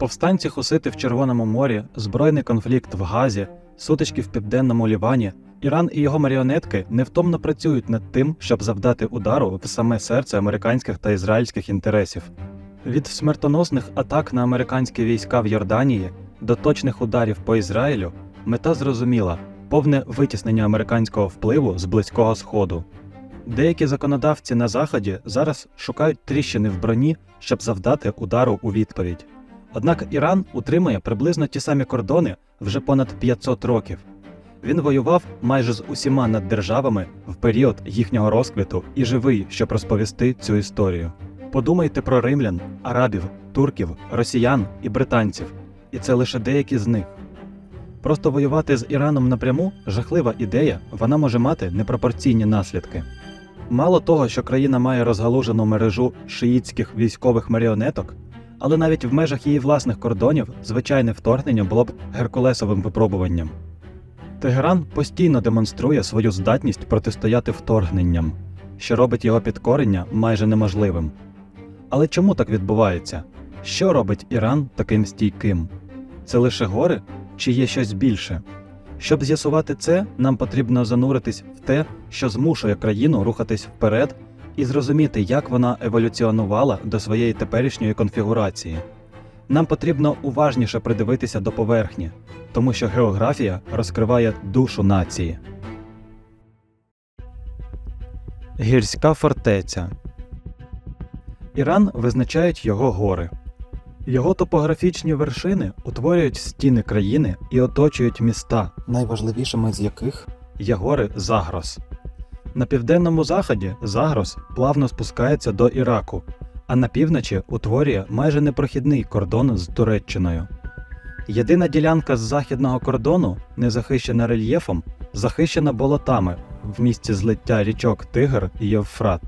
Повстанці хусити в Червоному морі, збройний конфлікт в Газі, сутички в південному Лівані. Іран і його маріонетки невтомно працюють над тим, щоб завдати удару в саме серце американських та ізраїльських інтересів. Від смертоносних атак на американські війська в Йорданії до точних ударів по Ізраїлю мета зрозуміла повне витіснення американського впливу з близького сходу. Деякі законодавці на заході зараз шукають тріщини в броні, щоб завдати удару у відповідь. Однак Іран утримує приблизно ті самі кордони вже понад 500 років. Він воював майже з усіма наддержавами в період їхнього розквіту і живий, щоб розповісти цю історію. Подумайте про римлян, арабів, турків, росіян і британців, і це лише деякі з них. Просто воювати з Іраном напряму жахлива ідея, вона може мати непропорційні наслідки. Мало того, що країна має розгалужену мережу шиїтських військових маріонеток, але навіть в межах її власних кордонів звичайне вторгнення було б геркулесовим випробуванням. Тегеран постійно демонструє свою здатність протистояти вторгненням, що робить його підкорення майже неможливим. Але чому так відбувається? Що робить Іран таким стійким? Це лише гори чи є щось більше? Щоб з'ясувати це, нам потрібно зануритись в те, що змушує країну рухатись вперед, і зрозуміти, як вона еволюціонувала до своєї теперішньої конфігурації. Нам потрібно уважніше придивитися до поверхні, тому що географія розкриває душу нації. Гірська фортеця Іран визначають його гори. Його топографічні вершини утворюють стіни країни і оточують міста, найважливішими з яких є гори Загрос. На південному заході Загрос плавно спускається до Іраку, а на півночі утворює майже непрохідний кордон з Туреччиною. Єдина ділянка з західного кордону, не захищена рельєфом, захищена болотами в місці злиття річок Тигр і Євфрат.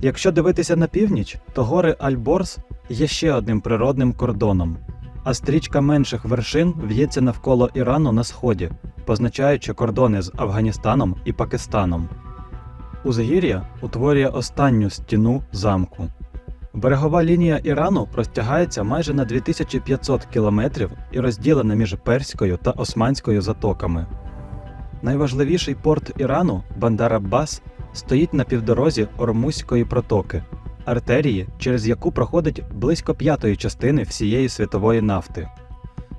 Якщо дивитися на північ, то гори Альборс є ще одним природним кордоном, а стрічка менших вершин в'ється навколо Ірану на сході, позначаючи кордони з Афганістаном і Пакистаном. Узгір'я утворює останню стіну замку. Берегова лінія Ірану простягається майже на 2500 кілометрів і розділена між Перською та Османською затоками. Найважливіший порт Ірану Бандар Аббас стоїть на півдорозі Ормузької протоки, артерії, через яку проходить близько п'ятої частини всієї світової нафти.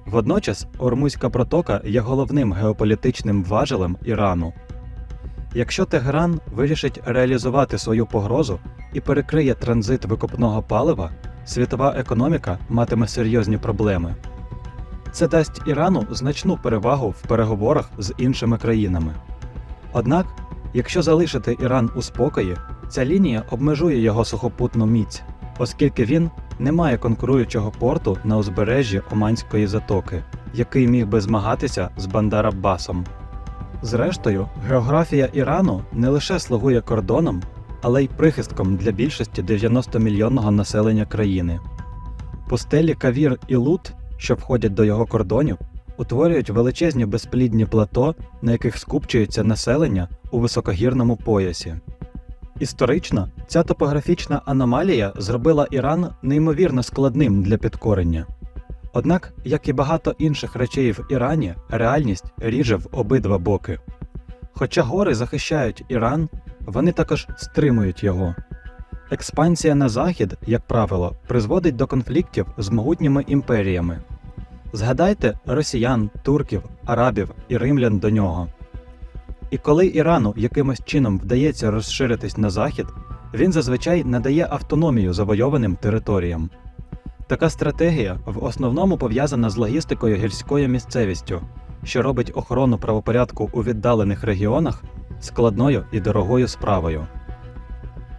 Водночас Ормузька протока є головним геополітичним важелем Ірану. Якщо Тегеран вирішить реалізувати свою погрозу і перекриє транзит викопного палива, світова економіка матиме серйозні проблеми. Це дасть Ірану значну перевагу в переговорах з іншими країнами. Однак, якщо залишити Іран у спокої, ця лінія обмежує його сухопутну міць, оскільки він не має конкуруючого порту на узбережжі Оманської затоки, який міг би змагатися з Бандар-Аббасом. Зрештою, географія Ірану не лише слугує кордоном, але й прихистком для більшості 90-мільйонного населення країни. Пустелі Кавір і Лут, що входять до його кордонів, утворюють величезні безплідні плато, на яких скупчується населення у високогірному поясі. Історично ця топографічна аномалія зробила Іран неймовірно складним для підкорення. Однак, як і багато інших речей в Ірані, реальність ріже в обидва боки. Хоча гори захищають Іран, вони також стримують його. Експансія на захід, як правило, призводить до конфліктів з могутніми імперіями. Згадайте росіян, турків, арабів і римлян до нього. І коли Ірану якимось чином вдається розширитись на захід, він зазвичай надає автономію завойованим територіям. Така стратегія в основному пов'язана з логістикою гірською місцевістю, що робить охорону правопорядку у віддалених регіонах складною і дорогою справою.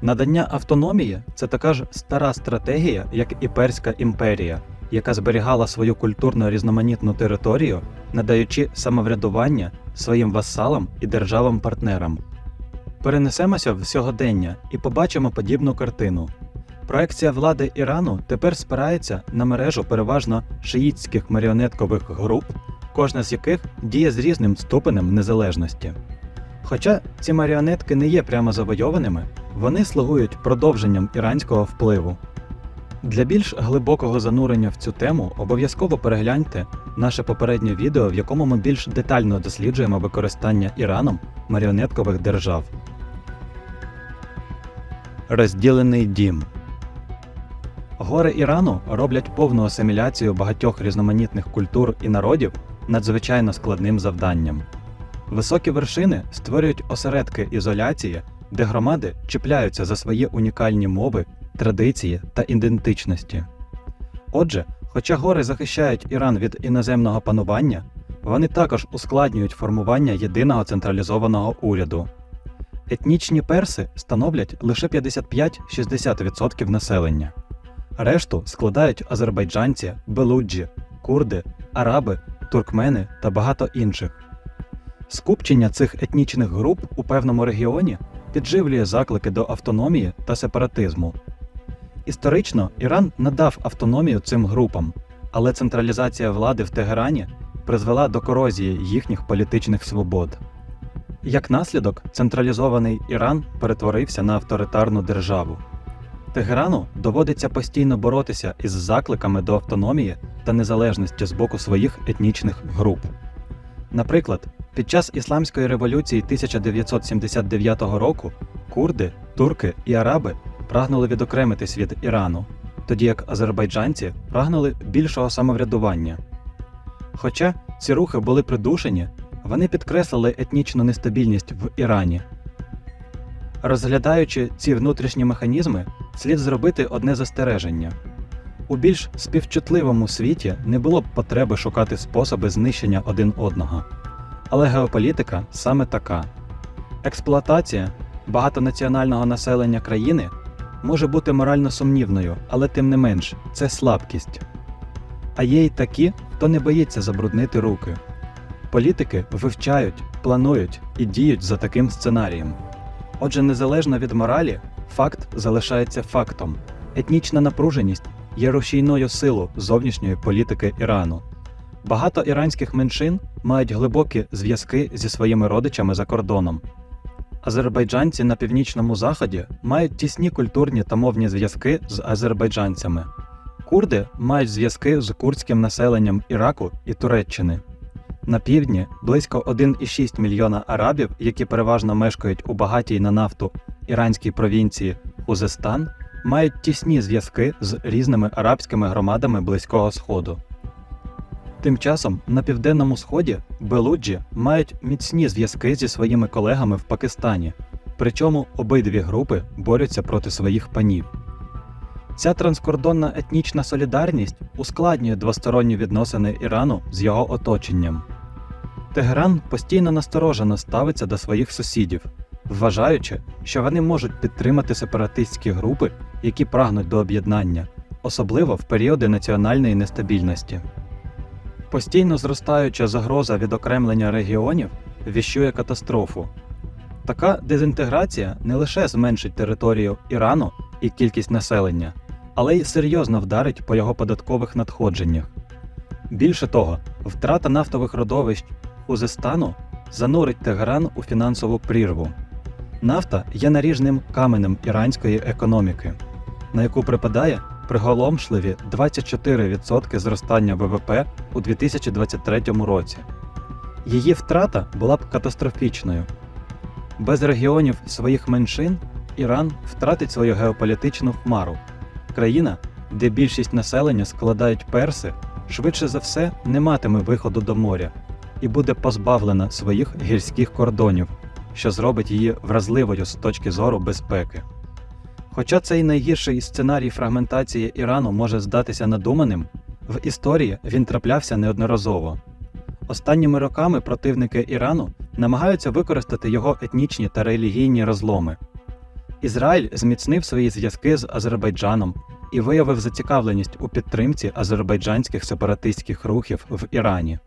Надання автономії це така ж стара стратегія, як і Перська імперія, яка зберігала свою культурно різноманітну територію, надаючи самоврядування своїм васалам і державам-партнерам. Перенесемося в сьогодення і побачимо подібну картину. Проекція влади Ірану тепер спирається на мережу переважно шиїтських маріонеткових груп, кожна з яких діє з різним ступенем незалежності. Хоча ці маріонетки не є прямо завойованими, вони слугують продовженням іранського впливу. Для більш глибокого занурення в цю тему обов'язково перегляньте наше попереднє відео, в якому ми більш детально досліджуємо використання Іраном маріонеткових держав. Розділений дім Гори Ірану роблять повну асиміляцію багатьох різноманітних культур і народів надзвичайно складним завданням. Високі вершини створюють осередки ізоляції, де громади чіпляються за свої унікальні мови, традиції та ідентичності. Отже, хоча гори захищають Іран від іноземного панування, вони також ускладнюють формування єдиного централізованого уряду. Етнічні перси становлять лише 55-60% населення. Решту складають азербайджанці, белуджі, курди, араби, туркмени та багато інших. Скупчення цих етнічних груп у певному регіоні підживлює заклики до автономії та сепаратизму. Історично Іран надав автономію цим групам, але централізація влади в Тегерані призвела до корозії їхніх політичних свобод. Як наслідок, централізований Іран перетворився на авторитарну державу. Тегерану доводиться постійно боротися із закликами до автономії та незалежності з боку своїх етнічних груп. Наприклад, під час Ісламської революції 1979 року курди, турки і араби прагнули відокремитись від Ірану, тоді як азербайджанці прагнули більшого самоврядування. Хоча ці рухи були придушені, вони підкреслили етнічну нестабільність в Ірані. Розглядаючи ці внутрішні механізми, слід зробити одне застереження. У більш співчутливому світі не було б потреби шукати способи знищення один одного. Але геополітика саме така. Експлуатація багатонаціонального населення країни може бути морально сумнівною, але тим не менш, це слабкість. А є й такі, хто не боїться забруднити руки. Політики вивчають, планують і діють за таким сценарієм. Отже, незалежно від моралі, факт залишається фактом. Етнічна напруженість є рушійною силу зовнішньої політики Ірану. Багато іранських меншин мають глибокі зв'язки зі своїми родичами за кордоном. Азербайджанці на північному заході мають тісні культурні та мовні зв'язки з азербайджанцями. Курди мають зв'язки з курдським населенням Іраку і Туреччини. На півдні близько 1,6 мільйона арабів, які переважно мешкають у багатій на нафту іранській провінції Хузестан, мають тісні зв'язки з різними арабськими громадами Близького Сходу. Тим часом на південному сході Белуджі мають міцні зв'язки зі своїми колегами в Пакистані, причому обидві групи борються проти своїх панів. Ця транскордонна етнічна солідарність ускладнює двосторонні відносини Ірану з його оточенням. Тегеран постійно насторожено ставиться до своїх сусідів, вважаючи, що вони можуть підтримати сепаратистські групи, які прагнуть до об'єднання, особливо в періоди національної нестабільності. Постійно зростаюча загроза відокремлення регіонів віщує катастрофу. Така дезінтеграція не лише зменшить територію Ірану і кількість населення, але й серйозно вдарить по його податкових надходженнях. Більше того, втрата нафтових родовищ Хузестану занурить Тегеран у фінансову прірву. Нафта є наріжним каменем іранської економіки, на яку припадає приголомшливі 24% зростання ВВП у 2023 році. Її втрата була б катастрофічною. Без регіонів своїх меншин Іран втратить свою геополітичну хмару. Країна, де більшість населення складають перси, швидше за все не матиме виходу до моря і буде позбавлена своїх гірських кордонів, що зробить її вразливою з точки зору безпеки. Хоча цей найгірший сценарій фрагментації Ірану може здатися надуманим, в історії він траплявся неодноразово. Останніми роками противники Ірану намагаються використати його етнічні та релігійні розломи. Ізраїль зміцнив свої зв'язки з Азербайджаном і виявив зацікавленість у підтримці азербайджанських сепаратистських рухів в Ірані.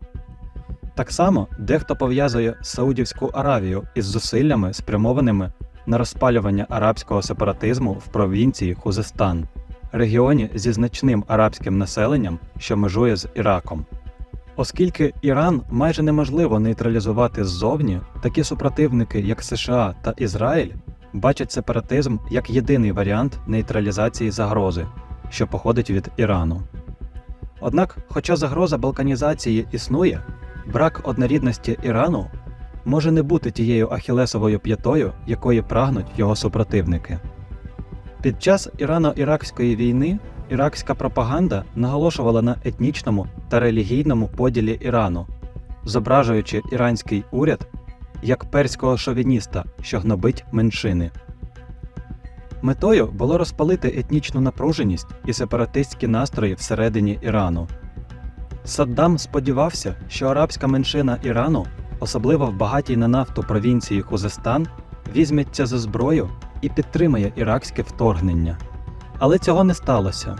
Так само дехто пов'язує Саудівську Аравію із зусиллями, спрямованими на розпалювання арабського сепаратизму в провінції Хузестан, регіоні зі значним арабським населенням, що межує з Іраком. Оскільки Іран майже неможливо нейтралізувати ззовні, такі супротивники, як США та Ізраїль, бачать сепаратизм як єдиний варіант нейтралізації загрози, що походить від Ірану. Однак, хоча загроза балканізації існує, брак однорідності Ірану може не бути тією ахілесовою п'ятою, якої прагнуть його супротивники. Під час Ірано-Іракської війни іракська пропаганда наголошувала на етнічному та релігійному поділі Ірану, зображуючи іранський уряд як перського шовініста, що гнобить меншини. Метою було розпалити етнічну напруженість і сепаратистські настрої всередині Ірану. Саддам сподівався, що арабська меншина Ірану, особливо в багатій на нафту провінції Хузестан, візьметься за зброю і підтримає іракське вторгнення. Але цього не сталося.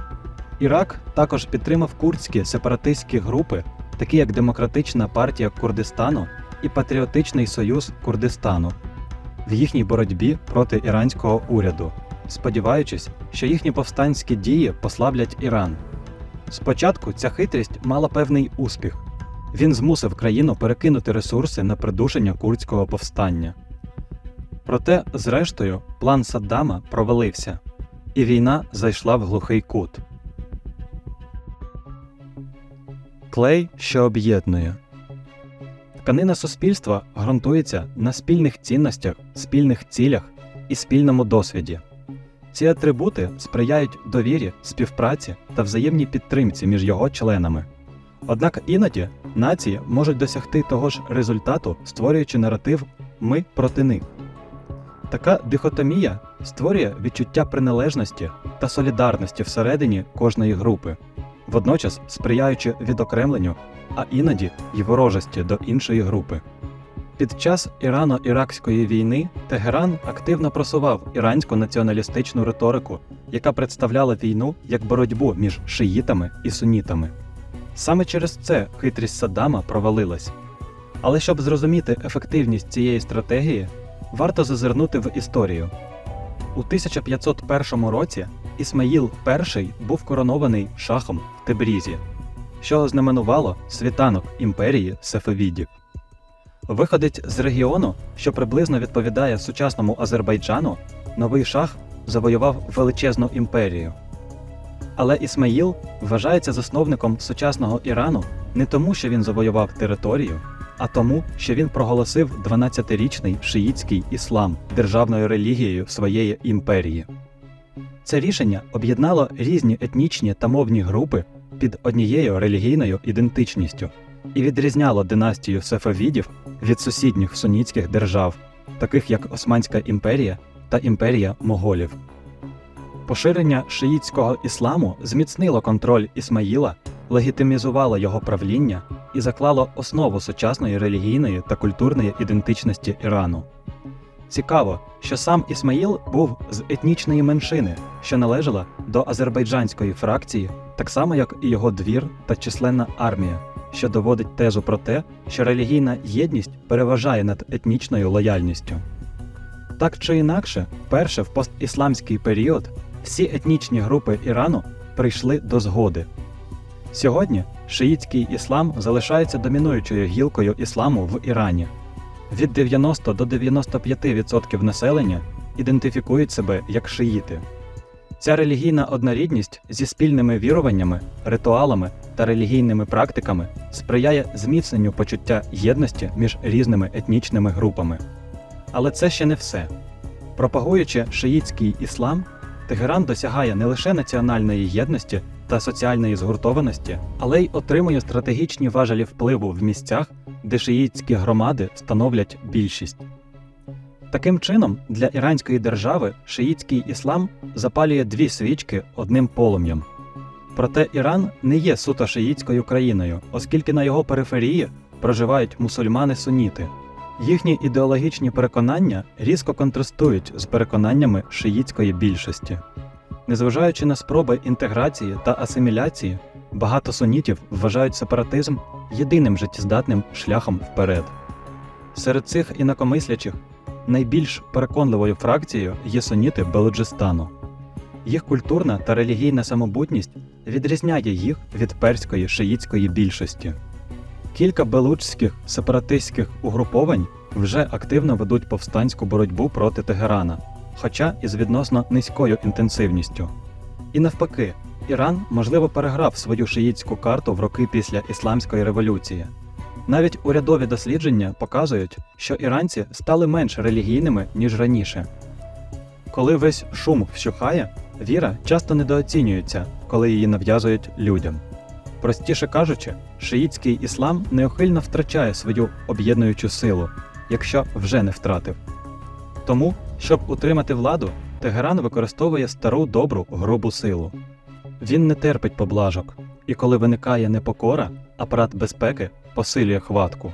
Ірак також підтримав курдські сепаратистські групи, такі як Демократична партія Курдистану і Патріотичний Союз Курдистану, в їхній боротьбі проти іранського уряду, сподіваючись, що їхні повстанські дії послаблять Іран. Спочатку ця хитрість мала певний успіх. Він змусив країну перекинути ресурси на придушення курдського повстання. Проте, зрештою, план Саддама провалився, і війна зайшла в глухий кут. Клей, що об'єднує. Тканина суспільства ґрунтується на спільних цінностях, спільних цілях і спільному досвіді. Ці атрибути сприяють довірі, співпраці та взаємній підтримці між його членами. Однак іноді нації можуть досягти того ж результату, створюючи наратив ми проти них. Така дихотомія створює відчуття приналежності та солідарності всередині кожної групи, водночас сприяючи відокремленню, а іноді й ворожості до іншої групи. Під час Ірано-Іракської війни Тегеран активно просував іранську націоналістичну риторику, яка представляла війну як боротьбу між шиїтами і сунітами. Саме через це хитрість Саддама провалилась. Але щоб зрозуміти ефективність цієї стратегії, варто зазирнути в історію. У 1501 році Ісмаїл І був коронований шахом в Тебрізі, що ознаменувало світанок імперії Сефевідів. Виходить з регіону, що приблизно відповідає сучасному Азербайджану, новий шах завоював величезну імперію. Але Ісмаїл вважається засновником сучасного Ірану не тому, що він завоював територію, а тому, що він проголосив 12-річний шиїтський іслам державною релігією своєї імперії. Це рішення об'єднало різні етнічні та мовні групи під однією релігійною ідентичністю і відрізняло династію Сефавідів від сусідніх сунітських держав, таких як Османська імперія та імперія моголів. Поширення шиїтського ісламу зміцнило контроль Ісмаїла, легітимізувало його правління і заклало основу сучасної релігійної та культурної ідентичності Ірану. Цікаво, що сам Ісмаїл був з етнічної меншини, що належала до азербайджанської фракції, так само як і його двір та численна армія, що доводить тезу про те, що релігійна єдність переважає над етнічною лояльністю. Так чи інакше, вперше в постісламський період всі етнічні групи Ірану прийшли до згоди. Сьогодні шиїтський іслам залишається домінуючою гілкою ісламу в Ірані. Від 90 до 95% населення ідентифікують себе як шиїти. Ця релігійна однорідність зі спільними віруваннями, ритуалами та релігійними практиками сприяє зміцненню почуття єдності між різними етнічними групами. Але це ще не все. Пропагуючи шиїтський іслам, Тегеран досягає не лише національної єдності та соціальної згуртованості, але й отримує стратегічні важелі впливу в місцях, де шиїтські громади становлять більшість. Таким чином, для іранської держави шиїтський іслам запалює дві свічки одним полум'ям. Проте Іран не є суто шиїтською країною, оскільки на його периферії проживають мусульмани-суніти. Їхні ідеологічні переконання різко контрастують з переконаннями шиїтської більшості. Незважаючи на спроби інтеграції та асиміляції, багато сунітів вважають сепаратизм єдиним життєздатним шляхом вперед. Серед цих інакомислячих найбільш переконливою фракцією є суніти Белуджистану. Їх культурна та релігійна самобутність відрізняє їх від перської шиїтської більшості. Кілька белуджських сепаратистських угруповань вже активно ведуть повстанську боротьбу проти Тегерана, хоча і з відносно низькою інтенсивністю. І навпаки, Іран, можливо, переграв свою шиїтську карту в роки після Ісламської революції. Навіть урядові дослідження показують, що іранці стали менш релігійними, ніж раніше. Коли весь шум вщухає, віра часто недооцінюється, коли її нав'язують людям. Простіше кажучи, шиїтський іслам неухильно втрачає свою об'єднуючу силу, якщо вже не втратив. Тому, щоб утримати владу, Тегеран використовує стару добру грубу силу. Він не терпить поблажок, і коли виникає непокора, апарат безпеки посилює хватку.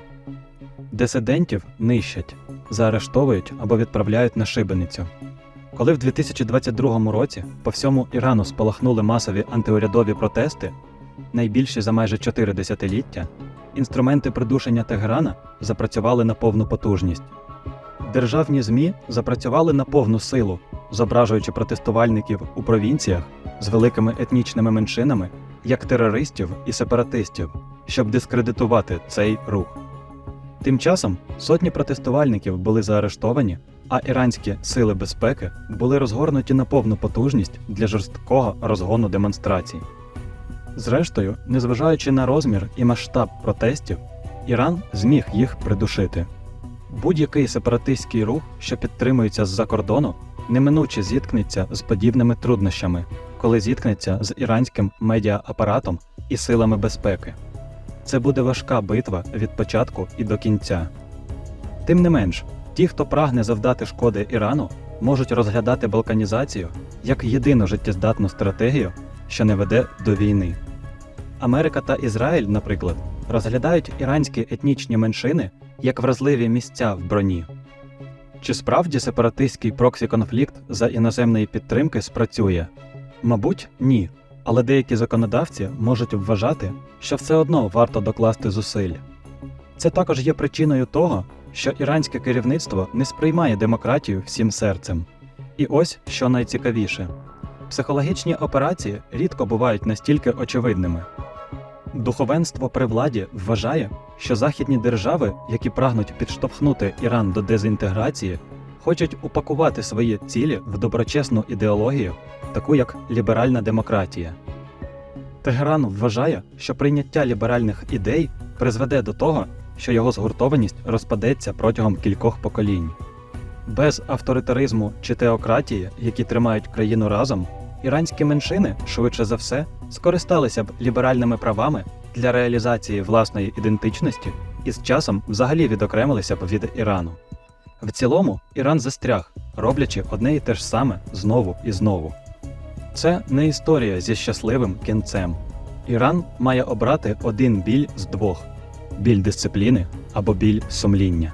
Дисидентів нищать, заарештовують або відправляють на шибеницю. Коли в 2022 році по всьому Ірану спалахнули масові антиурядові протести, найбільші за майже чотири десятиліття, інструменти придушення Тегерана запрацювали на повну потужність. Державні ЗМІ запрацювали на повну силу, зображуючи протестувальників у провінціях з великими етнічними меншинами як терористів і сепаратистів, щоб дискредитувати цей рух. Тим часом сотні протестувальників були заарештовані, а іранські сили безпеки були розгорнуті на повну потужність для жорсткого розгону демонстрацій. Зрештою, незважаючи на розмір і масштаб протестів, Іран зміг їх придушити. Будь-який сепаратистський рух, що підтримується з-за кордону, неминуче зіткнеться з подібними труднощами, коли зіткнеться з іранським медіаапаратом і силами безпеки. Це буде важка битва від початку і до кінця. Тим не менш, ті, хто прагне завдати шкоди Ірану, можуть розглядати балканізацію як єдину життєздатну стратегію, що не веде до війни. Америка та Ізраїль, наприклад, розглядають іранські етнічні меншини як вразливі місця в броні. Чи справді сепаратистський проксі-конфлікт за іноземної підтримки спрацює? Мабуть, ні. Але деякі законодавці можуть вважати, що все одно варто докласти зусиль. Це також є причиною того, що іранське керівництво не сприймає демократію всім серцем. І ось що найцікавіше: психологічні операції рідко бувають настільки очевидними. Духовенство при владі вважає, що західні держави, які прагнуть підштовхнути Іран до дезінтеграції, хочуть упакувати свої цілі в доброчесну ідеологію, таку як ліберальна демократія. Тегеран вважає, що прийняття ліберальних ідей призведе до того, що його згуртованість розпадеться протягом кількох поколінь. Без авторитаризму чи теократії, які тримають країну разом, іранські меншини, швидше за все, скористалися б ліберальними правами для реалізації власної ідентичності і з часом взагалі відокремилися б від Ірану. В цілому, Іран застряг, роблячи одне і те ж саме знову і знову. Це не історія зі щасливим кінцем. Іран має обрати один біль з двох біль дисципліни або біль сумління.